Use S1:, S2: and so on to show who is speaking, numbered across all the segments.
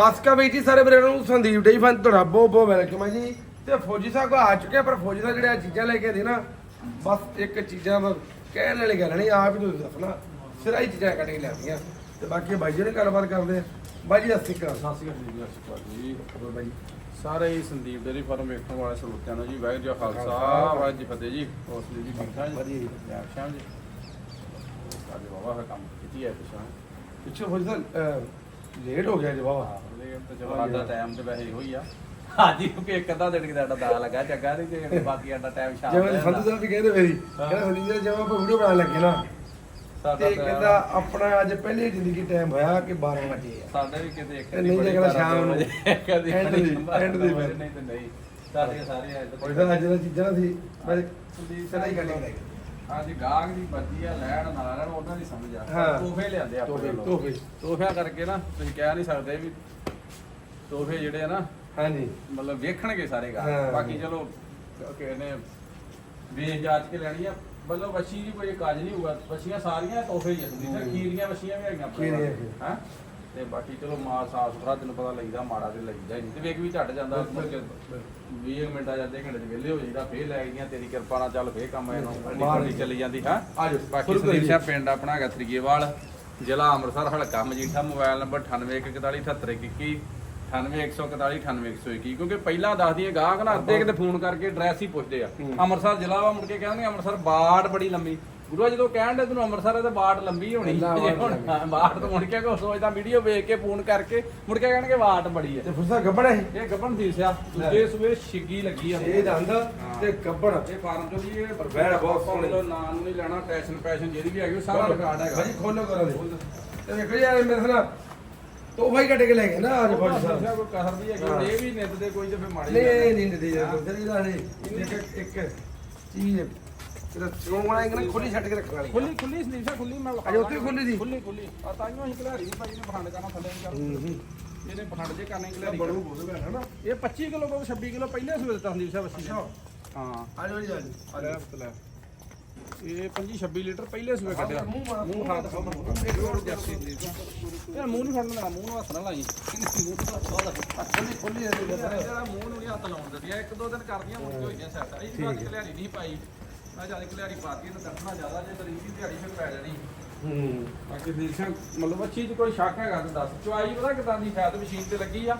S1: ਸਾਸਕਾ ਬਈ ਜੀ ਸਾਰੇ ਵੀਰਾਂ ਨੂੰ ਸੰਦੀਪ ਡੇ ਫਨ ਤੁਹਾਡਾ ਬਹੁਤ ਬਹੁਤ ਵੈਲਕਮ ਹੈ ਜੀ। ਤੇ ਫੌਜੀ ਸਾਹਿਬ ਆ ਚੁੱਕੇ ਪਰ ਫੌਜੀ ਸਾਹਿਬ ਜਿਹੜੇ ਆ ਚੀਜ਼ਾਂ ਲੈ ਕੇ ਦੇ ਨਾ ਬਸ ਇੱਕ ਚੀਜ਼ਾਂ ਦਾ ਕਹਿਣ ਵਾਲੀ ਗੱਲ ਨਹੀਂ ਆਪ ਹੀ ਤੁਸੀਂ ਦੱਸਣਾ। ਸਿਰਾ ਹੀ ਚੀਜ਼ਾਂ ਕੱਢ ਕੇ ਲਿਆਉਂਦੀਆਂ। ਤੇ ਬਾਕੀ ਬਾਈ ਜੀ ਨੇ ਗੱਲਬਾਤ ਕਰਦੇ ਬਾਈ ਜੀ ਸਤਿ ਸ਼੍ਰੀ ਅਕਾਲ।
S2: ਜੀ, ਸਤਿ ਸ਼੍ਰੀ ਅਕਾਲ ਜੀ।
S1: ਹੋਰ ਬਾਈ
S2: ਸਾਰੇ ਹੀ ਸੰਦੀਪ ਡੇਰੀ ਫਾਰਮ ਵੇਖਣ ਵਾਲੇ ਸਰੋਤਿਆਂ ਨੂੰ ਜੀ ਵਾਹਿਗੁਰੂ ਜੀ ਖਾਲਸਾ ਵਾਹਿਗੁਰੂ ਜੀ ਫਤਿਹ ਜੀ। ਹੌਸਲੇ ਜੀ ਠੀਕ ਠਾਕ ਜੀ?
S1: ਵਧੀਆ ਜੀ।
S2: ਜੈ ਸ਼ਾਮ ਜੀ। ਸਾਡੇ ਬਾਬਾ ਕੰਮ ਕੀਤੀ ਹੈ ਪਿਛਾ
S1: ਪਿੱਛੇ ਫੌਜੀ ਸਾਹਿਬ ਲੇਟ ਹੋ ਗਿਆ ਜਵਾਬ।
S2: ਉਹਦੇ ਤੇ ਚਲੋ ਸਾਡਾ ਟਾਈਮ ਤੇ ਵੈਸੇ ਇਹੋ ਹੀ ਆ। ਹਾਂਜੀ ਕਿਉਂਕਿ ਇੱਕ ਅੱਧਾ ਦਿਨ ਕਿਦਾ ਦਾ ਲੱਗਾ ਚੰਗਾ ਨਹੀਂ ਤੇ ਬਾਕੀ ਸਾਡਾ ਟਾਈਮ ਸ਼ਾਮ
S1: ਜਿਵੇਂ
S2: ਦਾ
S1: ਸੰਧੂ ਸਾਹਿਬ ਵੀ ਕਹਿੰਦੇ ਮੇਰੀ ਕਹਿੰਦਾ ਸੰਦੀਪ ਜੀ ਜਿਵੇਂ ਆਪਾਂ ਵੀਡੀਓ ਬਣਾਉਣ ਲੱਗੇ ਨਾ
S2: ਸਾਡਾ
S1: ਤੇ
S2: ਤਾਂ-
S1: ਕਹਿੰਦਾ ਆਪਣਾ ਅੱਜ ਪਹਿਲੀ ਜ਼ਿੰਦਗੀ ਟਾਈਮ ਹੋਇਆ ਕਿ 12 ਵਜੇ ਆ।
S2: ਸਾਡੇ ਵੀ ਕਿਤੇ ਇੱਕ
S1: ਨਹੀਂ ਜੇ ਕਹਿੰਦਾ ਸ਼ਾਮ ਨੂੰ।
S2: ਕਦੇ
S1: ਦੀ- ਦੀ।
S2: ਨਹੀਂ ਤੇ ਨਹੀਂ। ਸਾਡੇ ਸਾਰੇ ਆਏ
S1: ਕੋਈ ਤਾਂ ਅੱਜ ਦਾ ਚੀਜ਼ਾਂ ਸੀ ਮੈਂ
S2: ਸੰਦੀਪ
S1: ਹੀ
S2: ਅੱਜ ਗਾਹਕ ਦੀ ਮਰਜ਼ੀ ਆ ਲੈਣ ਨਾ ਲੈਣ ਉਹਨਾਂ ਦੀ ਸਮਝ ਆ
S1: ਹਾਂ।
S2: ਤੋਹਫੇ ਲਿਆਂਦੇ ਆ
S1: ਤੋਹਫੇ। ਤੋਹਫੇ।
S2: ਤੋਹਫਿਆਂ ਕਰਕੇ ਨਾ ਤੁਸੀਂ ਕਹਿ ਨਹੀਂ ਸਕਦੇ ਵੀ ਤੋਹਫੇ ਜਿਹੜੇ ਆ ਨਾ
S1: ਹਾਂਜੀ
S2: ਮਤਲਬ ਵੇਖਣਗੇ ਸਾਰੇ
S1: ਹਾਂ।
S2: ਗਾਹਕ ਬਾਕੀ ਚਲੋ ਕਿਸੇ ਨੇ ਵੇਚ ਜਾਚ ਕੇ ਲੈਣੀ ਆ ਮਤਲਬ ਵਸ਼ੀ ਦੀ ਕੋਈ ਕਾਜ ਨਹੀਂ ਹੋਊਗਾ ਵਸ਼ੀਆਂ ਸਾਰੀਆਂ ਤੋਹਫੇ ਹੀ ਆ
S1: ਹੂੰ।
S2: ਖੀਰੀਆਂ ਵਸ਼ੀਆਂ ਵੀ ਹੈਗੀਆਂ ਆਪਣੇ
S1: ਖੀਰੀਆਂ
S2: ਕੋਲ। ਹੈਂ ਤੇ ਬਾਕੀ ਚਲੋ ਮਾਲ ਸਾਫ਼ ਸੁਥਰਾ ਤੈਨੂੰ ਪਤਾ ਲੱਗਦਾ ਮਾੜਾ ਤੇ ਲੱਗਦਾ ਹੀ ਨਹੀਂ। ਤੇ ਵੇਖ ਵੀ ਝੱਟ ਜਾਂਦਾ ਮੁੜ ਕੇ 20 ਮਿੰਟਾਂ ਜਾਂ ਅੱਧੇ ਘੰਟੇ ਚ ਵਿਹਲੇ ਹੋ ਜਾਈਦਾ ਫੇਰ ਲੈ ਗਈਆਂ ਤੇਰੀ ਕਿਰਪਾ ਨਾਲ ਚੱਲ ਫੇਰ ਕੰਮ ਇਹਨੂੰ ਅੱਡੀ ਚੱਲੀ ਜਾਂਦੀ ਹਾਂ?
S1: ਆਜੋ
S2: ਬਾਕੀ ਸੰਦੀਪ ਸਿੰਘ ਪਿੰਡ ਆਪਣਾ ਹੈਗਾ ਤਰੀਏਵਾਲ ਜ਼ਿਲ੍ਹਾ ਅੰਮ੍ਰਿਤਸਰ ਹਲਕਾ ਮਜੀਠਾ ਮੋਬਾਈਲ ਨੰਬਰ 98144781 9814488121 ਕਿਉਂਕਿ ਪਹਿਲਾਂ ਦੱਸਦੀਆਂ ਗਾਹਕ ਨਾ ਅੱਧੇ ਕਿਤੇ ਫੋਨ ਕਰਕੇ ਐਡਰੈਸ ਹੀ ਪੁੱਛਦੇ ਆ। ਅੰਮ੍ਰਿਤਸਰ ਜ਼ਿਲ੍ਹਾ ਵਾ ਮੁੜ ਕੇ ਕਹਿੰਦੇ ਅੰਮ੍ਰਿਤਸਰ ਬਾੜ ਬੜੀ ਲੰਮੀ। ਗੁਰੂ ਜਦੋਂ ਕਹਿਣ ਦੇ ਤੈਨੂੰ ਅੰਮ੍ਰਿਤਸਰ ਹੈ ਤੇ ਬਾੜ ਲੰਬੀ ਹੋਣੀ
S1: ਅੱਲਾ
S2: ਜੇ ਹੁਣ
S1: ਬਾੜ
S2: ਹਾਂ, ਬਾੜ ਤੋਂ ਮੁੜ ਕੇ ਕੋ ਸੋਚਦਾ ਵੀਡੀਓ ਵੇਖ ਕੇ ਫੋਨ ਕਰਕੇ ਮੁੜ ਕੇ ਕਹਿਣਗੇ ਬਾੜ ਬੜੀ ਹੈ।
S1: ਤੇ ਫੁਰਸਾ ਗੱਬੜ ਹੈ
S2: ਇਹ। ਗੱਬਣ ਦੀ ਸਿਆ। ਦੂਜੇ ਸੂਏ ਛਿੱਗੀ ਲੱਗੀ ਆ।
S1: ਇਹ ਦੰਦ ਤੇ ਗੱਬੜ।
S2: ਇਹ ਫਾਰਮ ਚੋਂ ਜੀ ਇਹ
S1: ਬੈੜ ਬਹੁਤ ਸੋਹਣੀ।
S2: ਨਾਂ ਨੂੰ ਨਹੀਂ ਲੈਣਾ ਟੈਸ਼ਨ ਪੈਸ਼ਨ ਜਿਹੜੀ ਵੀ ਹੈਗੀ ਉਹ ਸਾਰਾ ਰਿਕਾਰਡ ਹੈਗਾ।
S1: ਭਾਜੀ ਖੋਲੋ ਕਰੋ ਦੇ ਤੇ ਵੇਖੋ ਯਾਰ ਮੇਰੇ ਨਾਲ ਤੋਹਫਾ ਹੀ ਕੱਢ ਕੇ ਲੈ ਗਏ ਨਾ ਅੱਜ ਫੌਜੀ ਸਾਹਿਬ।
S2: ਕੋਈ ਕਸਰ ਵੀ ਹੈਗੀ ਹੁਣ ਇਹ ਵੀ ਨਿੱਤ ਦੇ ਕੋਈ ਤੇ ਫਿਰ ਮਾੜੀ
S1: ਨਹੀਂ
S2: ਗੱਲ ਹੈ।
S1: ਇਹ ਨਹੀਂ ਦਿੰਦੇ ਯਾਰ ਤੇਰੀ ਦਾ ਇਹ ਇੱਕ ਇੱਕ ਚੀਜ਼ ਤੇਰਾ ਚੋਂ ਬਣਾ ਕੇ ਨਾ ਖੋਲੀ ਛੱਡ ਕੇ ਰੱਖਣ ਵਾਲੀ
S2: ਖੁੱਲੀ ਖੁੱਲੀ ਸਨੀਫਾ ਖੁੱਲੀ ਮੈਂ
S1: ਅਜੇ ਉੱਥੇ ਵੀ ਖੁੱਲੀ ਸੀ?
S2: ਖੁੱਲੀ ਖੁੱਲੀ। ਆ ਤਾਈਓ ਅਸੀਂ ਖਿਲਾਰੀ ਨਹੀਂ ਭਾਈ ਨੇ ਪਖੰਡ ਕਰਨਾ ਥੱਲੇ ਨਹੀਂ
S1: ਹੂੰ ਹੂੰ।
S2: ਇਹਨੇ ਪਖੰਡ ਜੇ ਕਰਨੇ ਖਿਲਾਰੀ
S1: ਬੜੂ ਬੋਲ ਗਿਆ ਹੈ ਨਾ।
S2: ਇਹ 25 ਕਿਲੋ ਕੋ 26 ਕਿਲੋ ਪਹਿਲੇ ਸਵੇਰ ਦਿੱਤਾ ਸੰਦੀਪ ਸਾਹਿਬ ਅਸੀਂ ਹਾਂ।
S1: ਆਜੋ ਜੀ ਆਜੋ
S2: ਆ ਲੈ ਲੈ। ਇਹ 25 26 ਲੀਟਰ ਪਹਿਲੇ ਸਵੇਰ ਕੱਢਿਆ।
S1: ਮੂੰਹ
S2: ਹੱਥ ਦੀ ਇਹ ਮੂੰਹ ਨਹੀਂ ਫੜਨ ਮੂੰਹ ਨੂੰ ਹੱਥ ਨਾ ਲਾਈ।
S1: ਖੋਲੀ ਖੋਲੀ ਇਹਦੇ
S2: ਮੂੰਹ ਨੂੰ ਹੱਥ ਲਾਉਣ ਦਿੰਦੀਆਂ। ਇੱਕ ਦੋ ਦਿਨ ਕਰਦੀਆਂ ਮੁੜ ਕੇ ਹੋਈਆਂ ਸੈੱਟ। ਇਹ ਤਾਂ ਖਿਲਾਰੀ ਨਹੀਂ ਪਾਈ। ਮੈਂ ਜ਼ਿਆਦਾ ਖਿਲਾਰੀ ਪਾਤੀ ਇਹਨੂੰ ਦੱਸਣਾ ਜ਼ਿਆਦਾ ਜੇ ਤਰੀਕ ਦੀ ਦਿਹਾੜੀ ਫਿਰ ਪੈ ਜਾਣੀ।
S1: ਹੂੰ।
S2: ਬਾਕੀ ਦੇਖਾਂ ਮਤਲਬ ਅੱਛੀ ਚ ਕੋਈ ਸ਼ੱਕ ਹੈਗਾ ਤਾਂ ਦੱਸ। ਚੁਆਈ ਪਤਾ ਕਿਦਾਂ ਦੀ ਸ਼ਾਇਦ ਮਸ਼ੀਨ ਤੇ ਲੱਗੀ ਆ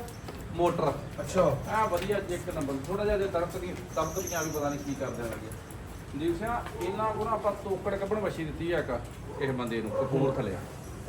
S2: ਮੋਟਰ।
S1: ਅੱਛਾ।
S2: ਆ ਵਧੀਆ ਇੱਕ ਨੰਬਰ। ਥੋੜਾ ਜਿਹਾ ਜੇ ਤੜਕਦੀ ਤੜਕਦੀਆਂ ਵੀ ਪਤਾ ਨਹੀਂ ਕੀ ਕਰਦੇ ਲੱਗੇ ਇਹਨਾਂ ਕੋਲ ਨਾ ਆਪਾਂ ਤੋਕੜ ਕੱਢਣ ਵਸ਼ੀ ਦਿੱਤੀ ਆ ਇੱਕ ਇਸ ਬੰਦੇ ਨੂੰ ਕਪੂਰ ਥਲਿਆ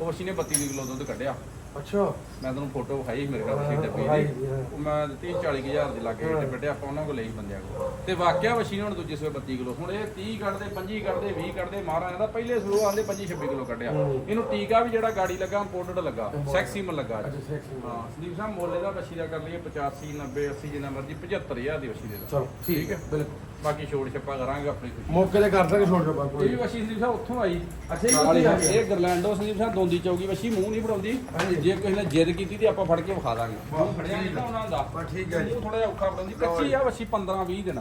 S2: ਉਹ ਵਸ਼ੀ ਨੇ 32 ਕਿਲੋ ਦੁੱਧ ਕੱਢਿਆ।
S1: ਅੱਛਾ।
S2: ਮੈਂ ਤੁਹਾਨੂੰ ਫੋਟੋ ਵਿਖਾਈ ਮੇਰੇ ਕੋਲ
S1: ਹਾਂ,
S2: ਡੱਬੀ ਦੀ।
S1: ਸੀ, ਹਾਂ।
S2: ਉਹ ਮੈਂ ਦਿੱਤੀ 40 ਹਜ਼ਾਰ ਦੇ ਲਾਗੇ
S1: ਹਾਂ।
S2: ਵੱਡੇ ਆਪਾਂ ਉਹਨਾਂ ਕੋਲ ਲਈ ਬੰਦਿਆਂ ਕੋਲ। ਤੇ ਵਾਕਿਆ ਵਸ਼ੀ ਹੁਣ ਦੂਜੇ ਸਵੇ 32 ਕਿਲੋ। ਹੁਣ ਇਹ 30 ਕੱਢਦੇ 25 ਕੱਢਦੇ 20 ਕੱਢਦੇ ਮਹਾਰਾਜ ਦਾ ਪਹਿਲੇ ਸਲੋ ਆਂਦੇ 25 26 ਕਿਲੋ ਕੱਢਿਆ।
S1: ਹੂੰ।
S2: ਇਹਨੂੰ ਟੀਕਾ ਵੀ ਜਿਹੜਾ ਗਾੜੀ ਲੱਗਾ ਇੰਪੋਰਟਡ ਲੱਗਾ ਸੈਕਸੀਮਨ ਲੱਗਾ
S1: ਅੱਛਾ
S2: ਹਾਂ ਸੰਦੀਪ ਸਾਹਿਬ ਮੋਲੇ ਦਾ ਵਸ਼ੀ ਦਾ ਕਰ ਲਈਏ 85 90 80 ਜਿੰਨਾ ਮਰਜ਼ੀ 75000 ਦੀ ਵਸ਼ੀ ਦੇ ਦਾ
S1: ਚਲੋ
S2: ਠੀਕ ਹੈ?
S1: ਬਿਲਕੁਲ।
S2: ਬਾਕੀ ਛੋੜ ਛੱਪਾ ਕਰਾਂਗੇ ਆਪਣੀ ਖੁਸ਼ੀ
S1: ਮੌਕੇ ਤੇ ਕਰ ਦਾਂਗੇ ਛੋੜ ਕੇ
S2: ਇਹ ਵੀ ਵਸ਼ੀ ਸੰਦੀਪ ਸਾਹਿਬ ਉੱਥੋਂ ਆਈ। ਅੱਛਾ
S1: ਨਾਲ ਹੀ ਆ।
S2: ਇਹ ਗਰਲੈਂਡੋ ਸੰਦੀਪ ਸਾਹਿਬ ਦੋਂਦੀ ਚੌਗੀ ਵਸ਼ੀ ਮੂੰਹ ਨਹੀਂ ਫੜਾਉਂਦੀ। ਜੇ ਕਿਸੇ ਨੇ ਜਿੱਦ ਕੀਤੀ ਤੇ ਆਪਾਂ ਫੜ ਕੇ ਵਿਖਾ ਦਾਂਗੇ।
S1: ਵਾਹ,
S2: ਮੂੰਹ ਫੜਿਆ ਨਹੀਂ ਨਾ ਉਹਨਾਂ ਦਾ।
S1: ਬਸ ਠੀਕ ਹੈ ਜੀ।
S2: ਥੋੜਾ ਜਿਹਾ ਔਖਾ ਫੜਾਉਂਦੀ। ਕੱਚੀ ਆ ਵਸ਼ੀ 15 20 ਦਿਨ।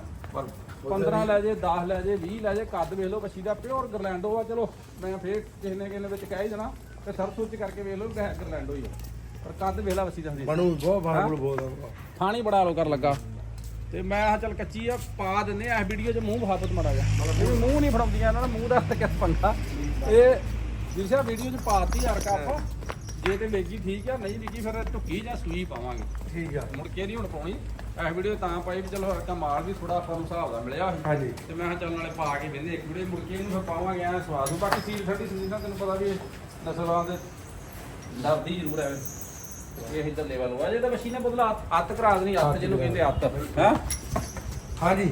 S2: 15 ਲੈ ਜੇ 10 ਲੈ ਜੇ 20 ਲੈ ਜੇ ਕੱਦ ਵੇਖ ਲਓ ਵਸ਼ੀ ਦਾ। ਪਿਓਰ ਗਰਲੈਂਡੋ ਆ ਚਲੋ ਮੈਂ ਫੇਰ ਕਿਸੇ ਨੇ ਕਿਸੇ ਨੇ ਵਿੱਚ ਕਹਿ ਹੀ ਦੇਣਾ। ਤੇ ਸੁਰਚ ਕਰਕੇ ਵੇਖ ਲਓ ਹੈ ਗਰਲੈਂਡੋ ਹੀ ਆ। ਪਰ ਕੱਦ ਵੇਖ ਲਾ ਵਸ਼ੀ ਦਾ
S1: ਬਣੂ ਬਹੁਤ? ਬਾਬੂ ਬੋਲਦਾ
S2: ਥਾਣੀ ਬੜਾ ਲੋ ਕਰ ਲੱਗਾ। ਤੇ ਮੈਂ ਆ ਚੱਲ ਕੱਚੀ ਆ ਪਾ ਦਿੰਨੇ ਆ। ਵੀਡੀਓ 'ਚ ਮੂੰਹ ਵਹਾਪਤ ਮੜਾ ਜਾ ਇਹ ਵੀ ਮੂੰਹ ਨਹੀਂ ਫੜਾਉਂਦੀਆਂ ਇਹਨਾਂ ਦਾ ਮੂੰਹ ਦਾ ਤੇ ਕਿਸ ਪੰਗਾ। ਇਹ ਜਿਸਾ ਵੀਡੀਓ 'ਚ ਪਾਤੀ ਯਾਰ ਕੱਪ। ਜੇ ਤੇ ਵੇਗੀ ਠੀਕ ਆ ਨਹੀਂ ਵੇਗੀ ਫਿਰ ਢੁੱਕੀ ਜਾਂ ਸੂਈ ਪਾਵਾਂਗੇ।
S1: ਠੀਕ ਆ।
S2: ਮੁੜ ਕੇ ਨਹੀਂ ਹੁਣ ਪਾਉਣੀ। ਇਹ ਵੀਡੀਓ ਤਾਂ ਪਾਈ ਵੀ ਚਲੋ ਹਰਕਾ ਮਾਲ ਵੀ ਥੋੜਾ ਆਪਾਂ ਨੂੰ ਹਿਸਾਬ ਦਾ ਮਿਲਿਆ ਸੀ।
S1: ਹਾਂਜੀ।
S2: ਤੇ ਮੈਂ ਕਿਹਾ ਚੱਲ ਨਾਲੇ ਪਾ ਕੇ ਬੰਦੇ ਇੱਕ ਵੀਡੀਓ ਮੁੜ ਕੇ ਇਹਨੂੰ ਫਿਰ ਪਾਵਾਂਗੇ ਐ ਸਵਾਦ। ਨੂੰ ਬਾਕੀ ਸੀਲ ਸਾਡੀ ਸੰਦੀਪ ਤੈਨੂੰ ਪਤਾ ਵੀ ਇਹ ਨਸਲਾਂ ਦੇ ਡਰਦੀ ਜ਼ਰੂਰ ਹੈ ਇਹ ਇਧਰ ਲੈਵਲ ਹੋਇਆ ਜੇ ਤਾਂ ਮਸ਼ੀਨਾਂ ਬਦਲਾ ਹੱਥ ਕਰਾ ਦੇਣੀ ਹੱਥ ਜਿਹਨੂੰ ਕਹਿੰਦੇ ਹੱਥ। ਹੈ?
S1: ਹਾਂਜੀ।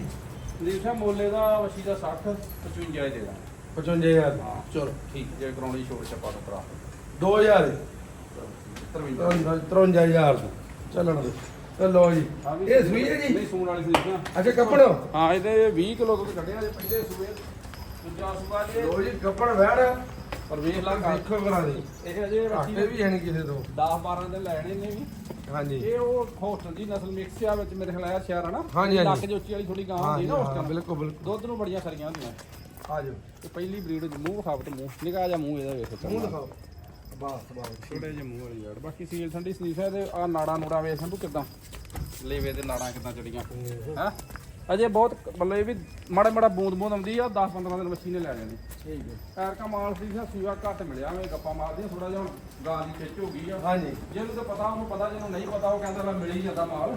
S2: ਸੰਦੀਪ ਸਾਹਿਬ ਮੋਲੇ ਦਾ ਵਸ਼ੀ ਦਾ 60 55 ਹੀ ਦੇ ਦਾਂ।
S1: 55000
S2: ਹਾਂ।
S1: ਚਲੋ।
S2: ਠੀਕ ਜੇ ਕਰਾਉਣੀ ਛੋੜ ਛੱਪਾ ਤੋਂ ਕਰਾ।
S1: 2000
S2: ਤਰਵਿੰਦਰ
S1: 53000 ਚੱਲਣ ਦੇ। ਚਲੋ ਜੀ। ਇਹ ਸੂਈ ਹੈ ਜੀ।
S2: ਨਹੀਂ ਸੂਣ ਵਾਲੀ ਸੰਦੀਪ ਸਾਹਿਬ
S1: ਅੱਛਾ ਕੱਪੜ।
S2: ਹਾਂ ਇਹਦੇ 20 ਕਿਲੋ ਦੁੱਧ ਕੱਢਿਆ ਜੇ ਪਹਿਲੇ ਸੂਏ ਦੂਜਾ ਸੂਆ ਜੇ
S1: ਲੋ ਜੀ ਕੱਪੜ ਵੈੜ
S2: ਪਰ ਵੇਖ ਲਾ।
S1: ਦੇਖੋ ਕਰਾ ਦੇ।
S2: ਇਹ ਅਜੇ
S1: ਆਟੇ ਵੀ ਨਹੀਂ ਕਿਸੇ ਤੋਂ।
S2: 10 12 ਦਿਨ ਲੈਣੇ ਨੇ ਵੀ।
S1: ਹਾਂਜੀ।
S2: ਇਹ ਉਹ ਹੋਸਟਲ ਦੀ ਨਸਲ ਮਿਕਸ ਆ ਵਿੱਚ ਮੇਰੇ ਖਿਆਲ ਆ ਸ਼ਹਿਰ ਹਨਾ
S1: ਹਾਂਜੀ, ਹਾਂਜੀ।
S2: ਲੱਕ ਜੋਚੀ ਵਾਲੀ ਥੋੜੀ ਗਾਂ ਹੁੰਦੀ ਨਾ ਹੋਸਟਲ।
S1: ਬਿਲਕੁਲ ਬਿਲਕੁਲ।
S2: ਦੁੱਧ ਨੂੰ ਬੜੀਆਂ ਖਰੀਆਂ ਹੁੰਦੀਆਂ।
S1: ਆ ਜਾਓ।
S2: ਤੇ ਪਹਿਲੀ ਬਰੀਡ ਮੂੰਹ ਵਿਖਾਵਟ ਮੂੰਹ। ਨਿਕਾ ਜਾ ਮੂੰਹ ਇਹਦਾ ਵੇਖੋ
S1: ਮੂੰਹ ਦਿਖਾਓ। ਬਸ ਬਸ।
S2: ਥੋੜੇ ਜਿਹੇ ਮੂੰਹ ਵਾਲੀ ਯਾਰ। ਬਾਕੀ ਸੀਲ ਠੰਡੀ ਸਨੀਫ ਹੈ ਤੇ ਆ ਨਾੜਾ ਨੂੜਾ ਵੇਖ ਸੰਭੂ ਕਿਦਾਂ? ਲੇਵੇ ਦੇ ਨਾੜਾਂ ਕਿਦਾਂ ਚੜੀਆਂ। ਹੈ? ਅਜੇ ਬਹੁਤ ਮਤਲਬ ਇਹ ਵੀ ਮਾੜਾ ਮਾੜਾ ਬੂੰਦ ਬੂੰਦ ਆਉਂਦੀ ਆ 10 15 ਦਿਨ ਮੱਛੀ ਨੇ ਲੈ ਜਾਣੀ
S1: ਠੀਕ ਹੈ।
S2: ਐਰਕਾ ਮਾਲ ਸੀ ਸਾ ਸੂਆ ਘੱਟ ਮਿਲਿਆ ਮੈਂ ਗੱਪਾਂ ਮਾਰਦੀਆਂ ਥੋੜਾ ਜਿਹਾ ਹੁਣ ਗਾਂ ਦੀ ਖਿੱਚ ਹੋ ਗਈ ਆ।
S1: ਹਾਂਜੀ।
S2: ਜਿਹਨੂੰ ਤਾਂ ਪਤਾ ਉਹਨੂੰ ਪਤਾ ਜਿਹਨੂੰ ਨਹੀਂ ਪਤਾ ਉਹ ਕਹਿੰਦਾ ਲੈ ਮਿਲ ਹੀ ਜਾਂਦਾ ਮਾਲ।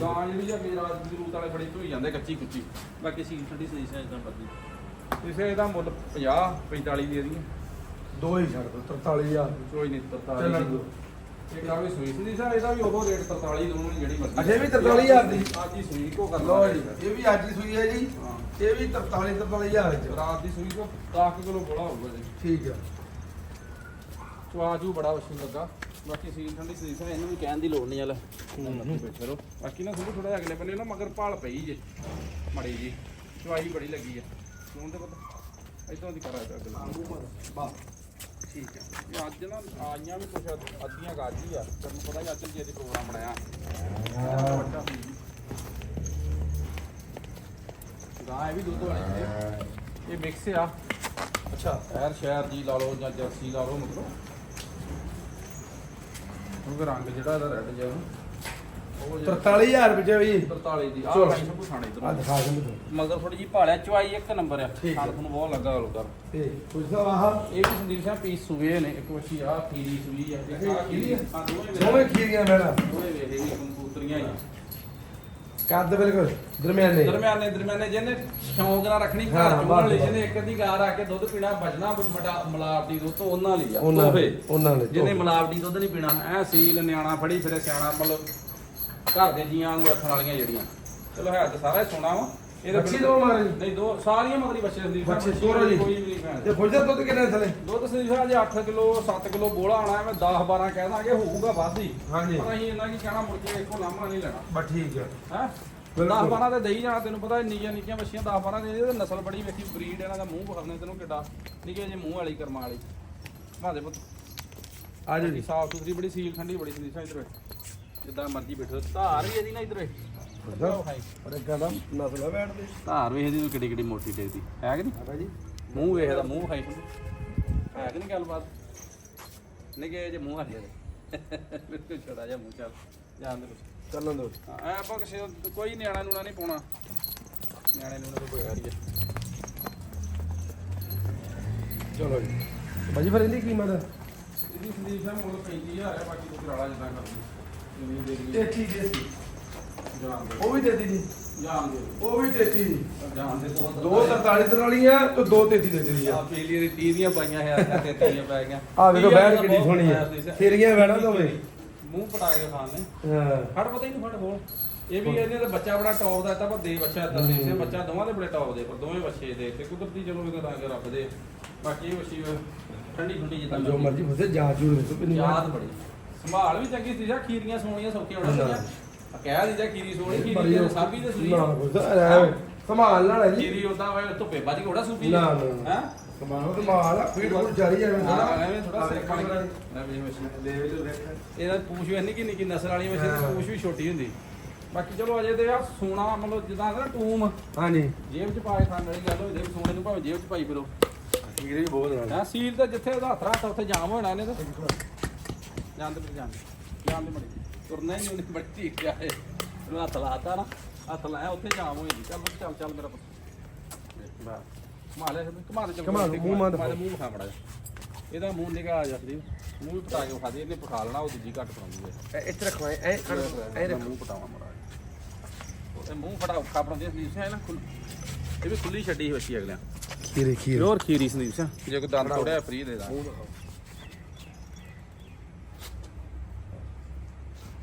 S2: ਗਾਂ ਜਿਹੜੀ ਆ ਮੇਰਾ ਜ਼ਰੂਰਤ ਵਾਲੇ ਬੜੀ ਧੋਈ ਜਾਂਦੇ ਕੱਚੀ ਕੁੱਚੀ। ਬਾਕੀ ਸੀਲ ਠੰਡੀ ਸਨੀਫ ਹੈ ਇਦਾਂ ਬੱਦੀ ਇਸੇ ਇਹਦਾ ਮੁੱਲ 50 45 ਦੇ ਦੀਆਂ
S1: ਦੋ ਹੀ ਛੱਡ ਦੋ 43000
S2: ਕੋਈ ਨਹੀਂ 43 ਆ ਵੀ ਸੂਈ ਸੀ ਸਰ ਇਹਦਾ ਵੀ ਉਹ ਰੇਟ 43 ਦੋਨੋਂ ਦੀ ਜਿਹੜੀ ਮਰਜ਼ੀ
S1: ਅੱਛਾ, ਇਹ ਵੀ 43,000 ਦੀ?
S2: ਅੱਜ ਹੀ ਸੂਈ ਕੋ ਕਰ ਲਓ
S1: ਜੀ ਇਹ ਵੀ ਅੱਜ ਹੀ ਸੂਈ ਹੈ ਜੀ।
S2: ਹਾਂ।
S1: ਇਹ ਵੀ 43 43000 ਚ
S2: ਰਾਤ ਦੀ ਸੂਈ ਕੋ 10 ਕਿਲੋ ਬੜਾ ਹੋਊਗਾ ਜੀ।
S1: ਠੀਕ ਹੈ
S2: ਚਵਾਜੂ ਬੜਾ ਵਸ਼ੂ ਲੱਗਾ। ਬਾਕੀ ਸੀਲ ਠੰਡੀ ਸੀ ਸਰ ਇਹਨੂੰ ਵੀ ਕਹਿਣ ਦੀ ਲੋੜ ਨਹੀਂ ਚੱਲ। ਬੈਠੇ ਰਹੋ ਬਾਕੀ ਨਾ ਥੋੜਾ ਥੋੜਾ ਅਗਲੇ ਬੰਨੇ ਨਾ ਮਗਰ ਭਾਲ ਪਈ ਜੇ ਮੜੀ ਜੀ। ਚਵਾਈ ਬੜੀ ਲੱਗੀ ਆ। ਹੁਣ ਤੇ ਪਤਾ ਇਦਾਂ ਦੀ ਕਰਾ ਤਾ ਅਗਲੇ
S1: ਬਸ
S2: ਠੀਕ ਹੈ। ਇਹ ਅੱਜ ਨਾ ਆਈਆਂ ਵੀ ਕੁਛ ਅੱਧੀਆਂ ਗਾਜੀ ਆ। ਤੁਹਾਨੂੰ ਪਤਾ ਹੀ ਅੱਜ ਜੀ ਦੀ ਪ੍ਰੋਗਰਾਮ ਬਣਾਇਆ। ਬੱਚਾ ਸੀ ਗਾਂ ਇਹ ਵੀ ਦੁੱਧ ਵਾਲੀ ਹੈ। ਇਹ ਮਿਕਸ ਆ।
S1: ਅੱਛਾ।
S2: ਸ਼ਹਿਰ ਸ਼ਹਿਰ ਜੀ ਲਾ ਲਓ ਜਾਂ ਜਰਸੀ ਲਾ ਲਓ ਮਤਲਬ। ਕਿਉਂਕਿ ਰੰਗ ਜਿਹੜਾ ਇਹਦਾ ਰੈੱਡ ਜਿਹਾ
S1: 43000 ਵਿੱਚ ਵੀ।
S2: 43 ਦੀ। ਆਹ
S1: ਚਲੋ।
S2: ਭਾਈ ਸਭ ਖਾਣੇ
S1: ਆ ਦਿਖਾ ਦਿੰਦੇ
S2: ਮਗਰ ਥੋੜੀ ਜੀ ਭਾਲਿਆ ਚੁਆਈ ਇੱਕ ਨੰਬਰ ਆ।
S1: ਠੀਕ
S2: ਤੁਹਾਨੂੰ ਬਹੁਤ ਲੱਗਾ ਹੋਊਗਾ
S1: ਤੇ ਪੁੱਛਦਾ ਆਹ।
S2: ਇਹ ਵੀ ਸੰਦੀਪ ਸਿੰਘ ਪੀਸ ਸੂਏ ਨੇ ਇੱਕ ਵਛੀ ਆ ਖੀਰੀ ਸੂਈ ਆ। ਇੱਕ ਆਹ ਖੀਰੀ ਆ। ਆਹ ਦੋਵੇਂ
S1: ਦੋਵੇਂ ਖੀਰੀਆਂ ਮੈਡਮ।
S2: ਦੋਵੇਂ ਵੇਖੇ ਵੀ ਕੰਪੂਤਰੀਆਂ ਹੀ ਆ।
S1: ਕੱਦ ਬਿਲਕੁਲ ਦਰਮਿਆਨੇ।
S2: ਦਰਮਿਆਨੇ ਦਰਮਿਆਨੇ ਜਿਹਨੇ ਸ਼ੌਂਕ ਨਾਲ ਰੱਖਣੀ
S1: ਹਾਂ,
S2: ਘਰ ਚੋਂ ਲਈ
S1: ਬਸ।
S2: ਜਿਹਨੇ ਇੱਕ ਅੱਧੀ ਗਾਂ ਰੱਖ ਕੇ ਦੁੱਧ ਪੀਣਾ ਬਜਣਾ ਮਟਾ ਮਲਾਵਟੀ ਦੁੱਧ ਤੋਂ ਉਹਨਾਂ ਲਈ ਆ।
S1: ਉਹਨਾਂ। ਉਹਨਾਂ ਨੇ
S2: ਜਿਹਨੇ ਮਲਾਵਟੀ ਦੁੱਧ ਨਹੀਂ ਪੀਣਾ ਐ ਸੀਲ ਨਿਆਣਾ ਫੜੀ ਫਿਰੇ ਸਿਆਣਾ ਮਤਲਬ ਘਰ ਦੇ ਜੀਆਂ ਨੂੰ ਰੱਖਣ ਵਾਲੀਆਂ ਜਿਹੜੀਆਂ। ਚਲੋ ਹੈ ਤਾਂ ਸਾਰਾ ਹੀ ਸੋਨਾ ਵਾ। ਇਹਦੇ
S1: ਬੱਚੀ ਦੋ ਮਾਰੇ
S2: ਨਹੀਂ ਦੋ ਸਾਰੀਆਂ ਮਗਰੀ ਬੱਚੇ ਸੰਦੀਪ ਸਾਹਿਬ,
S1: ਬੱਚੇ ਦੋਨੋਂ ਜੀ।
S2: ਕੋਈ ਵੀ ਨਹੀਂ ਭੈਣ।
S1: ਤੇ ਪੁੱਛਦਾ ਦੁੱਧ ਕਿੰਨੇ ਥਲੇ?
S2: ਦੁੱਧ ਸੰਦੀਪ ਸਾਹਿਬ ਜੇ 8 ਕਿਲੋ 7 ਕਿਲੋ ਬੋਲਾ ਆਣਾ ਮੈਂ 10 12 ਕਹਿ ਦਾਂਗੇ ਹੋਊਗਾ ਵੱਧ। ਹੀ
S1: ਹਾਂਜੀ।
S2: ਪਰ ਅਸੀਂ ਇਹਨਾਂ ਕੀ ਕਹਿਣਾ ਮੁੜ ਕੇ ਇੱਕੋ ਲਾਮਾ ਨਹੀਂ ਲੈਣਾ।
S1: ਬਸ ਠੀਕ ਹੈ
S2: ਹੈ? 10
S1: ਬਿਲਕੁਲ।
S2: 12 ਤੇ ਦੇਈ ਜਾਣਾ ਤੈਨੂੰ ਪਤਾ ਨਿੱਕੀਆਂ ਨਿੱਕੀਆਂ ਬੱਚੀਆਂ 10 12 ਦੇ ਇਹਦੇ ਨਸਲ ਬੜੀ ਵੇਖੀ ਬਰੀਡ ਇਹਨਾਂ ਦਾ ਮੂੰਹ ਵਿਖਾਉਂਦੇ ਤੈਨੂੰ ਕਿੱਡਾ। ਨਿੱਕੇ ਜੇ ਮੂੰਹ ਵਾਲੀ ਕਰਮਾਂ ਵਾਲੀ। ਮਾਦੇ ਪੁੱਤ।
S1: ਆ ਜਾਓ
S2: ਜੀ। ਸਾਫ਼ ਸੁਥਰੀ ਬੜੀ ਸੀਲ ਠੰਡੀ ਬੜੀ ਸੰਦੀਪ ਸਾਹਿਬ ਇਧਰ ਜਿੱਦਾਂ ਮਰਜ਼ੀ ਬੈਠੋ। ਧਾਰ ਵੀ ਇਹਦੀ ਨਾ ਇਧਰ
S1: ਪਰ ਇੱਕ ਗੱਲ ਨਸਲ ਬੈਠਦੇ
S2: ਧਾਰ ਵੇਖ ਇਹਦੀ ਕਿੱਡੀ ਕਿੱਡੀ ਮੋਟੀ ਟੇਕਦੀ ਹੈ ਕਿ ਨਹੀਂ?
S1: ਜੀ
S2: ਮੂੰਹ ਵੇਖਦਾ ਮੂੰਹ ਖਾਈ ਹੈ ਕਿ ਨਹੀਂ ਗੱਲਬਾਤ? ਨਿੱਕੇ ਜੇ ਮੂੰਹ ਹੱਲੇ ਬਿਲਕੁਲ ਛੋਟਾ ਜਿਹਾ ਮੂੰਹ ਚੱਲ। ਜਾਣ ਦੇ ਕੁਛ।
S1: ਚੱਲਣ ਦੋ
S2: ਹਾਂ, ਐ ਆਪਾਂ ਕਿਸੇ ਕੋਈ ਨਿਆਣਾ ਨੂਣਾ ਨਹੀਂ ਪਾਉਣਾ। ਨਿਆਣੇ ਤਾਂ ਕੋਈ
S1: ਚਲੋ ਜੀ। ਬਾਜੀ ਫਿਰ ਇਹਦੀ ਕੀਮਤ?
S2: ਇਹਦੀ ਸੰਦੀਪ ਸਾਹਿਬ ਮੁੱਲ 35000 ਹੈ ਬਾਕੀ ਤੁਸੀਂ ਰਾਲਾ ਜਿੱਦਾਂ ਕਰਦੀ ਜ਼ਮੀਨ ਦੇ ਦੀ
S1: ਤੇਤੀ ਦੇ ਸੀ
S2: ਜਾਣ ਦੇ
S1: ਉਹ ਵੀ ਤੇਤੀ ਦੀ
S2: ਜਾਣ ਦੇ
S1: ਉਹ ਵੀ ਤੇਤੀ ਦੀ
S2: ਜਾਣ ਦੇ ਦੋ
S1: ਦੋ 43 ਦਰ ਵਾਲੀਆਂ ਤੇ ਦੋ ਤੇਤੀ ਦੇ ਦਿੱਤੀ ਆ
S2: ਆ ਪੀਲੀ ਦੀ 30 ਦੀਆਂ ਪਾਈਆਂ ਹੈ ਆ। ਤੇ 30 ਪੈ ਗਈਆਂ
S1: ਆ ਵੇਖੋ ਬੈਠ
S2: ਤਾਂ ਬਹੁਤ
S1: ਸੋਹਣੀ ਹੈ। ਫੇਰੀਆਂ ਬੈਠਾ ਦੋਵੇਂ
S2: ਮੂੰਹ ਪਟਾ ਕੇ ਖਾਣ। ਨੇ
S1: ਹਾਂ।
S2: ਫੜ ਪਤਾ ਹੀ ਨਹੀਂ ਫੜ ਹੋਰ ਇਹ ਵੀ ਇਹਨੇ ਤਾਂ ਬੱਚਾ ਬੜਾ ਟੌਪ ਦਾ ਤਾਂ ਪਰ ਦੇ ਬੱਚਾ ਤਾਂ ਦੇ ਸੇ ਬੱਚਾ ਦੋਵਾਂ ਦੇ ਬੜੇ ਟੌਪ ਦੇ ਪਰ ਦੋਵੇਂ ਬੱਚੇ ਦੇ ਤੇ ਕੁਦਰਤੀ ਚਲੋ ਇਹਦਾ ਰੰਗ ਰੱਬ ਦੇ। ਬਾਕੀ ਇਹ ਬੱਚੀ ਠੰਡੀ ਠੰਡੀ ਜਿੱਦਾਂ
S1: ਜੋ ਮਰਜ਼ੀ। ਫਸੇ ਜਾਂਚ ਜੂ ਦੱਸੋ ਕਿੰਨੀ
S2: ਯਾਦ ਬੜੀ। ਸੰਭਾਲ ਵੀ ਚੰਗੀ ਸੀ ਜਾਂ ਖੀਰੀਆਂ ਸੋਹਣੀਆਂ ਸੌਖੀਆਂ ਬੜਾ
S1: ਹਾਂ।
S2: ਸੀਗੀਆਂ ਕਹਿ ਦੀ ਜਾਂ ਖੀਰੀ ਸੋਹਣੀ ਖੀਰੀ ਤੇ ਸਾਬੀ ਤੇ ਸੂਈ
S1: ਨਾ ਸੰਭਾਲ ਨਾਲ ਹੈ ਜੀ।
S2: ਖੀਰੀ ਉਦਾਂ ਵੇ ਧੁੱਪੇ ਵੱਜ ਕੇ ਥੋੜਾ ਸੂਪੀ
S1: ਨਾ, ਨਾ।
S2: ਹੈ?
S1: ਸੰਭਾਲ ਸੰਭਾਲ ਆ ਫੀਡ ਫੂਡ ਜਾਰੀ ਹੈ
S2: ਹਾਂ ਐਵੇਂ ਥੋੜਾ ਸਿਰ ਪਾਣੀ
S1: ਲੈ
S2: ਨਾ ਵੀ ਮਸ਼ੀਨ।
S1: ਵੇ ਜੋ ਵੇਖ
S2: ਇਹਦਾ ਪੂਛ ਵੀ ਨਿੱਕੀ ਨਿੱਕੀ ਨਸਲ ਵਾਲੀ ਮਸ਼ੀਨ
S1: ਹਾਂ।
S2: ਦੀ ਪੂਛ ਵੀ ਛੋਟੀ ਹੁੰਦੀ। ਬਾਕੀ ਚਲੋ ਅਜੇ ਤੇ ਆ ਸੋਨਾ ਮਤਲਬ ਜਿੱਦਾਂ ਨਾ ਟੂਮ।
S1: ਹਾਂਜੀ।
S2: ਜੇਬ ਚ ਪਾ ਕੇ ਖਾਣ ਵਾਲੀ ਗੱਲ ਹੋਈ ਦੇ ਸੋਨੇ ਨੂੰ ਭਾਵੇਂ ਜੇਬ ਚ ਪਾਈ ਫਿਰੋ।
S1: ਠੀਕ ਵੀ ਬਹੁਤ ਨਾਲ
S2: ਹਾਂ ਸੀਲ ਤਾਂ ਜਿੱਥੇ ਉਹਦਾ ਹੱਥ ਰੱਖਤਾ ਉੱਥੇ ਜਾਮ ਹੋਣਾ ਤਾਂ। ਜਾਂਦੇ ਤੇ ਜਾਂਦੇ। ਜਾਂਦੇ ਮੜੀ। ਤੁਰਨਾ ਹੀ ਨਹੀਂ ਉਹਨੇ ਬੜੀ ਠੀਕ ਆ ਇਹ। ਉਹਨੂੰ ਹੱਥ ਲਾਤਾ ਨਾ ਹੱਥ ਲਾਇਆ ਉੱਥੇ ਜਾਮ ਹੋ ਜਾਂਦੀ ਚੱਲ ਪੁੱਤ, ਚੱਲ ਚੱਲ ਮੇਰਾ ਪੁੱਤ। ਬਸ। ਕਮਾ ਲੈ ਕਮਾ ਦੇ ਚੱਲ
S1: ਘੁਮਾ ਲਓ, ਮੂੰਹ ਮਾਂ ਦਿਖਾਓ।
S2: ਮਾਂ ਮੂੰਹ ਖਾ ਮੜਾ ਇਹਦਾ ਮੂੰਹ ਨਿਕਾ ਆ ਜਾਂਦੀ। ਮੂੰਹ ਪਟਾ ਕੇ ਖਾ ਦੇ ਇਹਨੇ ਪਖਾ ਲੈਣਾ ਉਹ ਦੂਜੀ ਘੱਟ ਪਾਉਂਦੀ ਹੈ
S1: ਇੱਥੇ ਰੱਖੋ ਐ ਐ
S2: ਮੂੰਹ ਪਟਾਵਾ ਮੜਾ ਇਹ ਮੂੰਹ ਫਟਾ ਔਖਾ ਬਣਾਉਂਦੇ ਸੰਦੀਪ ਸਿੰਘ ਹੈ ਨਾ ਖੁੱਲ- ਇਹ ਵੀ ਖੁੱਲੀ ਛੱਡੀ ਸੀ ਬੱਚੀ ਅਗਲਿਆਂ।
S1: ਖੀਰੇ ਖੀਰੇ।
S2: ਪਿਓਰ ਖੀਰੀ ਸੰਦੀਪ ਸਿੰਘ ਜੇ ਕੋਈ ਦੰਦ ਥੋੜਾ ਫ੍ਰੀ ਦੇ ਦਾਂ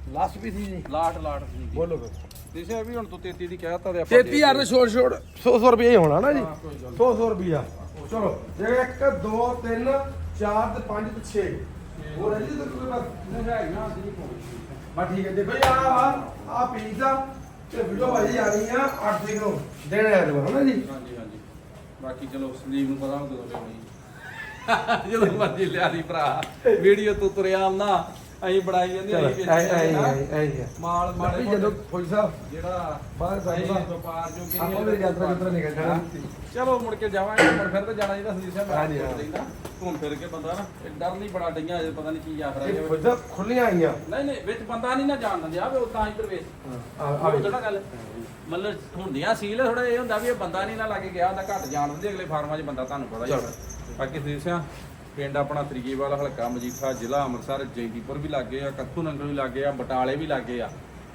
S1: ਲਾਸਟ ਵੀ ਸੀ ਜੀ
S2: ਲਾਟ ਲਾਟ ਸੰਦੀਪ
S1: ਬੋਲੋ ਫਿਰ।
S2: ਦਿਸ਼ਾ ਵੀ ਹੁਣ ਤੂੰ 33 ਦੀ ਕਹਿਤਾ ਤੇ ਆਪਾਂ
S1: 33000 ਦੇ ਛੋੜ ਛੋੜ। 100 100 ਰੁਪਏ ਹੀ ਹੋਣਾ ਨਾ ਜੀ।
S2: ਹਾਂ, ਕੋਈ ਗੱਲ
S1: 100 100 ਰੁਪਿਆ ਚਲੋ ਜੇ 1 2 3 4 ਤੇ 5 ਤੇ 6 ਹੋਰ ਹੈ ਜੀ ਤੇ ਕੋਈ ਬਸ?
S2: ਨਹੀਂ ਹੈ ਨਾ ਅਸੀਂ ਕੋਈ
S1: ਬਾ ਠੀਕ ਹੈ ਦੇਖੋ ਜੀ ਆ ਆ। ਪੀਜ਼ਾ ਤੇ ਵੀਡੀਓ ਭਾਜੀ ਆਣੀ ਆ 8 ਤਰੀਕ ਨੂੰ ਦੇਣ ਆਇਆ ਜੀ ਹਨਾ ਜੀ?
S2: ਹਾਂਜੀ ਹਾਂਜੀ। ਬਾਕੀ ਚਲੋ ਸੰਦੀਪ ਨੂੰ ਪਤਾ ਹੁੰਦਾ ਜਦੋਂ ਮਰਜ਼ੀ ਲਿਆ ਦੀ ਭਰਾ। ਵੀਡੀਓ ਤੂੰ ਤੁਰਿਆ ਆਉਣਾ। ਅਸੀਂ ਬੜਾਈ ਜਾਂਦੇ
S1: ਚਲੋ
S2: ਅਸੀਂ
S1: ਐ
S2: ਵੇਚੀ
S1: ਐ
S2: ਜਾਂਦੇ।
S1: ਐ
S2: ਮਾਲ
S1: ਬਾਕੀ ਜਦੋਂ ਫੌਜੀ ਸਾਹਿਬ
S2: ਜਿਹੜਾ
S1: ਬਾਹਰ ਸਾਹਿਬ
S2: ਵਪਾਰ ਜੋ
S1: ਆਪਾਂ ਵੀ ਯਾਤਰਾ ਯਾਤਰਾ ਨਿਕਲ ਜਾਣਾ।
S2: ਚਲੋ ਮੁੜ ਕੇ ਜਾਵਾਂਗੇ ਘੁੰਮਣ ਫਿਰ ਤੇ ਜਾਣਾ ਜਿਹਦਾ ਸੰਦੀਪ ਸਾਹਿਬ
S1: ਹਾਂਜੀ, ਹਾਂ।
S2: ਰਹਿੰਦਾ ਘੁੰਮ ਫਿਰ ਕੇ ਬੰਦਾ ਨਾ ਇਹ ਡਰ ਨਹੀਂ ਬੜਾ ਡਈਆਂ ਅਜੇ ਪਤਾ ਨਹੀਂ ਕੀ ਆਖਰ
S1: ਇਹ ਫੌਜੀ ਸਾਹਿਬ ਖੁੱਲੀਆਂ ਆਈਆਂ।
S2: ਨਹੀਂ ਨਹੀਂ ਵਿੱਚ ਬੰਦਾ ਨਹੀਂ ਨਾ ਜਾਣ ਦਿੰਦੇ ਆਵੇ ਉਦਾਂ ਇੱਧਰ ਵੇਚ
S1: ਆ
S2: ਉਹ ਥੋੜਾ ਗੱਲ? ਮਤਲਬ ਹੁੰਦੀਆਂ ਸੀਲ ਥੋੜਾ ਇਹ ਹੁੰਦਾ ਵੀ ਇਹ ਬੰਦਾ ਨਹੀਂ ਨਾ ਲੱਗੇ ਗਿਆ ਹੁੰਦਾ ਘੱਟ ਜਾਣ ਦਿੰਦੇ ਅਗਲੇ ਫਾਰਮਾਂ 'ਚ ਬੰਦਾ ਤੁਹਾਨੂੰ ਪਤਾ ਹੀ ਹੈ ਬਾਕੀ ਸੰਦੀਪ ਸਿੰਘ ਪਿੰਡ ਆਪਣਾ ਤਰੀਕੇਵਾਲ ਹਲਕਾ ਮਜੀਠਾ ਜ਼ਿਲ੍ਹਾ ਅੰਮ੍ਰਿਤਸਰ ਜੈਂਦੀਪੁਰ ਵੀ ਲੱਗੇ ਆ ਕੱਥੂ ਨੰਗਲ ਵੀ ਲੱਗੇ ਆ ਬਟਾਲੇ ਵੀ ਲੱਗੇ ਆ।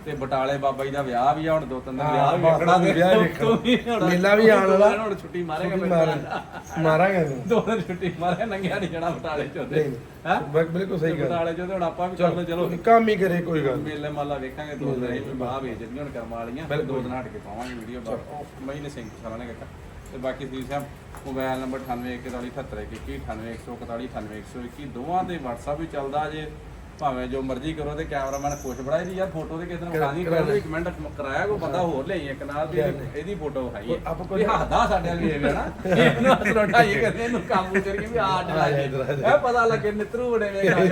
S2: ਤੇ ਬਟਾਲੇ ਬਾਬਾ ਜੀ ਦਾ ਵਿਆਹ ਵੀ ਆ ਹੁਣ ਦੋ ਤਿੰਨ ਦਿਨ ਵਿਆਹ ਵੀ ਵੇਖਣਾ
S1: ਵਿਆਹ
S2: ਤੂੰ ਵੀ ਹੁਣ-
S1: ਮੇਲਾ ਵੀ ਆਉਣ ਵਾਲਾ।
S2: ਹੁਣ ਛੁੱਟੀ ਮਾਰੇਗਾ ਮੇਰੇ।
S1: ਮਾਰਾਂਗੇ।
S2: ਦੋ। ਦਿਨ ਛੁੱਟੀ ਮਾਰੇ ਨੰਗਿਆ ਨਹੀਂ ਜਾਣਾ ਬਟਾਲੇ ਚ ਉਹਦੇ
S1: ਨਹੀਂ
S2: ਹੈ?
S1: ਬਿਲ- ਬਿਲਕੁਲ ਸਹੀ ਗੱਲ।
S2: ਬਟਾਲੇ ਚ ਉਹਦੇ ਹੁਣ ਆਪਾਂ ਵੀ ਚੱਲੋ ਚਲੋ
S1: ਕੰਮ ਹੀ ਕਰੇ ਕੋਈ ਗੱਲ।
S2: ਮੇਲੇ ਮਾਲਾ ਵੇਖਾਂਗੇ ਦੋ ਦਿਨ ਅਸੀਂ ਬਾਹ ਵੇਚਦੀਆਂ ਹੁਣ ਕਰਮ ਵਾਲੀਆਂ ਦੋ ਦਿਨ ਹਟ ਕੇ ਪਾਵਾਂਗੇ ਵੀਡੀਓ ਬਾਅਦ ਮਹੀਨੇ ਸਿੰਘ ਸਾਲਾਂ ਨੇ ਕੱਟਾ ਤੇ ਬਾਕੀ ਸੀ ਸਾਹਿਬ ਮੋਬਾਈਲ ਨੰਬਰ 9814781141 ਦੋਵਾਂ ਤੇ WhatsApp ਵੀ ਚੱਲਦਾ ਜੇ। ਭਾਵੇਂ ਜੋ ਮਰਜ਼ੀ ਕਰੋ ਤੇ ਕੈਮਰਾਮੈਨ ਖੁਸ਼ ਬੜਾ ਜੀ ਯਾਰ ਫੋਟੋ ਤੇ ਕਿਸੇ ਨੂੰ ਖਾ ਨਹੀਂ ਕਰੋ ਇੱਕ ਮਿੰਟ ਕਰਾਇਆ ਕੋਈ ਬੰਦਾ ਹੋਰ ਲਈ ਇੱਕ ਨਾਲ ਵੀ ਇਹਦੀ ਫੋਟੋ
S1: ਆਪਾਂ ਕੋਈ-
S2: ਕੋਈ ਹੱਸਦਾ ਸਾਡੇ ਵਾਲੀ ਇਹ ਨਾ। ਇਹਨੂੰ ਹਸਰੋਟਾ ਇਹ ਕਰਦੇ ਇਹਨੂੰ ਕਾਬੂ ਕਰਕੇ ਵੀ ਆਟ ਲਾ ਕੇ
S1: ਇੱਧਰ ਆ ਜਾ।
S2: ਇਹ ਪਤਾ ਲੱਗੇ ਨਿਤਰੂ ਬੜੇ ਵੇਖਾ ਉਹ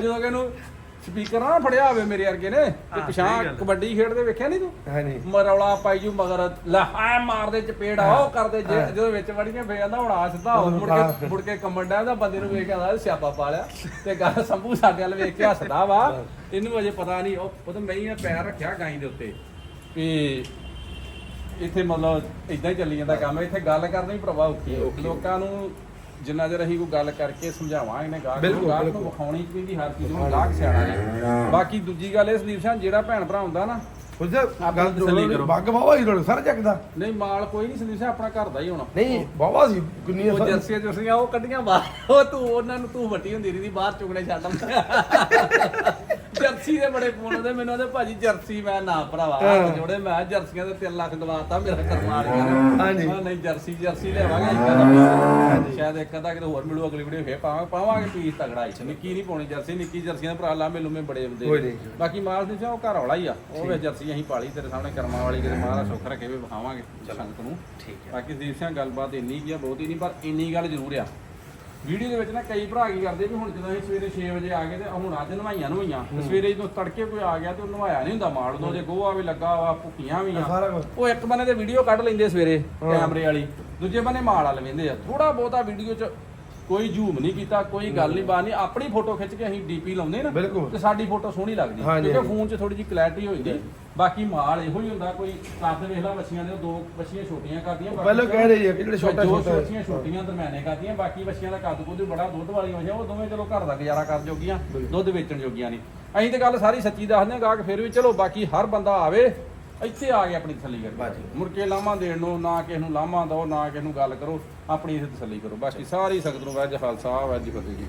S2: ਜਦੋਂ ਕਿ ਇਹਨੂੰ ਸਪੀਕਰ ਨਾ ਫੜਿਆ ਹੋਵੇ ਮੇਰੇ ਵਰਗੇ ਨੇ। ਤੇ ਪਿਛਾਂ ਕਬੱਡੀ ਖੇਡਦੇ ਵੇਖਿਆ ਨਹੀਂ ਤੂੰ?
S1: ਹਾਂਜੀ
S2: ਮਰੌਲਾ ਪਾਈ ਜੂ ਮਗਰ। ਲੈ ਐ ਮਾਰਦੇ ਚਪੇੜ ਉਹ ਕਰਦੇ ਜੇ ਜਦੋਂ ਵਿੱਚ ਵੜੀਆਂ ਫੇਰ ਕਹਿੰਦਾ ਹੁਣ ਆ ਸਿੱਧਾ ਹੋ ਮੁੜ ਕੇ ਮੁੜ ਕੇ ਕੰਮਣ ਡਿਆ ਦਾ ਬੰਦੇ ਨੂੰ ਵੇਖ ਕੇ ਆਦਾ ਸਿਆਪਾ ਪਾ ਲਿਆ। ਤੇ ਗੱਲ ਸੰਭੂ ਸਾਡੇ ਵੱਲ ਵੇਖ ਕੇ ਹੱਸਦਾ ਵਾ। ਇਹਨੂੰ ਅਜੇ ਪਤਾ ਨਹੀਂ ਉਹ ਉਹ ਤਾਂ ਮੈਂ ਹੀ ਪੈਰ ਰੱਖਿਆ ਗਾਈ ਦੇ ਉੱਤੇ। ਵੀ ਇੱਥੇ ਮਤਲਬ ਇਦਾਂ ਹੀ ਚੱਲੀ ਜਾਂਦਾ ਕੰਮ ਇੱਥੇ ਗੱਲ ਕਰਨੀ ਪ੍ਰਭਾਵ ਔਖੀ ਲੋਕਾਂ ਨੂੰ ਜਿੰਨਾ ਚਿਰ ਅਸੀਂ ਕੋਈ ਗੱਲ ਕਰਕੇ ਸਮਝਾਵਾਂਗੇ ਨੇ ਗਾਹਕ ਨੂੰ
S1: ਬਿਲਕੁਲ,
S2: ਗਾਹਕ ਨੂੰ
S1: ਬਿਲਕੁਲ।
S2: ਵਿਖਾਉਣੀ ਚਾਹੀਦੀ ਹਰ ਚੀਜ਼ ਨੂੰ ਗਾਹਕ ਸਿਆਣਾ ਨੇ ਬਾਕੀ ਦੂਜੀ ਗੱਲ ਇਹ ਸੰਦੀਪ ਸਿੰਘ ਜਿਹੜਾ ਭੈਣ ਭਰਾ ਹੁੰਦਾ ਨਾ ਆਪਣੀ
S1: ਗੱਲ
S2: ਤਸੱਲੀ ਕਰੋ।
S1: ਬੱਗ ਬਾਵਾ ਹੀ ਰੋੜ ਸਰ ਚੱਕਦਾ
S2: ਨਹੀਂ ਮਾਲ ਕੋਈ ਨਹੀਂ ਸੰਦੀਪ ਸਿੰਘ ਆਪਣਾ ਘਰ ਦਾ ਹੀ ਹੋਣਾ
S1: ਨਹੀਂ ਬਾਵਾ ਸੀ ਗੁੰਨੀਆਂ
S2: ਉਹ ਜਰਸੀਆਂ ਜਰਸੀਆਂ ਉਹ ਕੱਢੀਆਂ ਬਾਹਰ ਉਹ ਤੂੰ ਉਹਨਾਂ ਨੂੰ ਤੂੰ ਵੱਟੀ ਹੁੰਦੀ ਰਹੀ ਬਾਹਰ ਚੁਗਣੇ ਛੱਡ ਜਰਸੀ ਦੇ ਬੜੇ ਫੋਨ ਆਉਂਦੇ ਮੈਨੂੰ ਆਦੇ ਭਾਜੀ ਜਰਸੀ ਮੈਂ ਨਾ ਭਰਾਵਾ
S1: ਹਾਂ।
S2: ਹੱਥ ਜੋੜੇ ਮੈਂ ਜਰਸੀਆਂ ਦੇ 3 ਲੱਖ ਦਵਾਤਾ ਮੇਰਾ ਕਰਮਾ ਲਿਆ
S1: ਹਾਂਜੀ।
S2: ਮੈਂ ਨਹੀਂ ਜਰਸੀ ਜਰਸੀ ਲਿਆਵਾਂਗੇ ਇੱਕ ਅੱਧਾ ਸ਼ਾਇਦ ਇੱਕ ਅੱਧਾ ਕਿਤੇ ਹੋਰ ਮਿਲੂ ਅਗਲੀ ਵੀਡੀਓ ਫੇਰ ਪਾਵਾਂਗੇ ਪਾਵਾਂਗੇ ਪੀਸ ਤਗੜਾ ਹੀ ਨਿੱਕੀ ਨਹੀਂ ਪਾਉਣੀ ਜਰਸੀ ਨਿੱਕੀ ਜਰਸੀਆਂ ਦੇ ਭਰਾ ਲਾਮੇ ਲੁਮੇ ਬੜੇ
S1: ਕੋਈ
S2: ਹੁੰਦੇ। ਬਾਕੀ ਮਾਲ ਦੇ ਉਹ ਘਰ ਵਾਲਾ ਹੀ ਆ ਉਹ ਵੇ ਜਰਸੀ ਅਸੀਂ ਪਾਲੀ ਤੇਰੇ ਸਾਹਮਣੇ ਕਰਮਾਂ ਵਾਲੀ ਕਿਤੇ ਮਾਰਾ ਸੁੱਖ ਰੱਖੇ ਵੀ ਵਿਖਾਵਾਂਗੇ ਸੰਗਤ ਨੂੰ।
S1: ਠੀਕ
S2: ਬਾਕੀ ਦੀਪ ਸਿੰਘ ਗੱਲਬਾਤ ਇੰਨੀ ਕੀ ਆ ਬਹੁਤੀ ਨਹੀਂ ਪਰ ਇੰਨੀ ਗੱਲ ਜ਼ਰੂਰ ਆ। ਵੀਡੀਓ ਦੇ ਵਿੱਚ ਨਾ ਕਈ ਭਰਾ ਕੀ ਕਰਦੇ ਵੀ ਹੁਣ ਜਦੋਂ ਅਸੀਂ ਸਵੇਰੇ 6 ਵਜੇ ਆ ਗਏ ਤੇ ਹੁਣ ਅੱਜ ਨਵਾਈਆਂ ਨਵਾਈਆਂ। ਤੇ ਸਵੇਰੇ ਜਦੋਂ ਤੜਕੇ ਕੋਈ ਆ ਗਿਆ ਤੇ ਉਹ ਨਵਾਇਆ ਨਹੀਂ ਹੁੰਦਾ ਮਾਲ ਉਦੋਂ ਜੇ ਗੋਹਾ ਵੀ ਲੱਗਾ ਵਾ ਭੁੱਕੀਆਂ ਵੀ ਆ।
S1: ਸਾਰਾ ਕੁਝ
S2: ਉਹ ਇੱਕ ਬੰਨੇ ਤੇ ਵੀਡੀਓ ਕੱਢ ਲੈਂਦੇ ਸਵੇਰੇ ਕੈਮਰੇ ਵਾਲੀ ਦੂਜੇ ਬੰਨੇ ਮਾਲ ਵਾਲ ਵੇਂਦੇ ਆ। ਥੋੜਾ ਬਹੁਤਾ ਵੀਡੀਓ 'ਚ ਕੋਈ ਝੂਮ ਨਹੀਂ ਕੀਤਾ ਕੋਈ ਗੱਲ ਨਹੀਂ ਬਾਤ ਨਹੀਂ ਆਪਣੀ ਫੋਟੋ ਖਿੱਚ ਕੇ ਅਸੀਂ ਡੀਪੀ ਲਾਉਂਦੇ ਨਾ। ਤੇ ਸਾਡੀ ਫੋਟੋ ਸੋਹਣੀ ਲੱਗਦੀ। ਕਿਉਂਕਿ। ਫੋਨ 'ਚ ਥੋੜੀ ਜਿਹੀ ਕਲੈਰਿਟੀ ਹੋ ਜਾਂਦੀ। ਬਾਕੀ ਮਾਲ ਇਹੋ ਹੀ ਹੁੰਦਾ ਕੋਈ ਕੱਦ ਵੇਖ ਲਾ ਬੱਚੀਆਂ ਦੇ ਉਹ ਦੋ ਬੱਚੀਆਂ ਛੋਟੀਆਂ ਕਰਦੀਆਂ ਬਾਕੀ
S1: ਪਹਿਲਾਂ ਕਹਿ ਰਹੀ ਹੈ ਕਿ ਜਿਹੜੇ ਛੋਟਾ
S2: ਜੋ
S1: ਛੋਟਾ
S2: ਬੱਚੀਆਂ ਛੋਟੀਆਂ ਦਰਮਿਆਨੇ ਕਰਦੀਆਂ ਬਾਕੀ ਬੱਚੀਆਂ ਦਾ ਕੱਦ ਕੁੱਦ ਬੜਾ ਦੁੱਧ ਵਾਲੀਆਂ ਹੋਈਆਂ ਉਹ ਦੋਵੇਂ ਚਲੋ ਘਰ ਦਾ ਗੁਜ਼ਾਰਾ ਕਰ ਜੋਗੀਆਂ ਦੁੱਧ ਵੇਚਣ ਜੋਗੀਆਂ ਨਹੀਂ ਅਸੀਂ ਤੇ ਗੱਲ ਸਾਰੀ ਸੱਚੀ ਦੱਸਦੇ ਹਾਂ ਗਾਹਕ ਫਿਰ ਵੀ ਚਲੋ ਬਾਕੀ ਹਰ ਬੰਦਾ ਆਵੇ ਇੱਥੇ ਆ ਕੇ ਆਪਣੀ ਤਸੱਲੀ ਕਰੇ। ਮੁੜ ਕੇ ਲਾਮਾ ਦੇਣ ਨੂੰ ਨਾ ਕਿਸੇ ਨੂੰ ਲਾਮਾ ਦਿਓ ਨਾ ਕਿਸੇ ਨੂੰ ਗੱਲ ਕਰੋ ਆਪਣੀ ਇੱਥੇ ਤਸੱਲੀ ਕਰੋ। ਬਾਕੀ ਸਾਰੀ ਸਖਤ ਨੂੰ ਵੈਜ ਖਾਲਸਾ ਵੈਜ ਫਤਿਹ। ਜੀ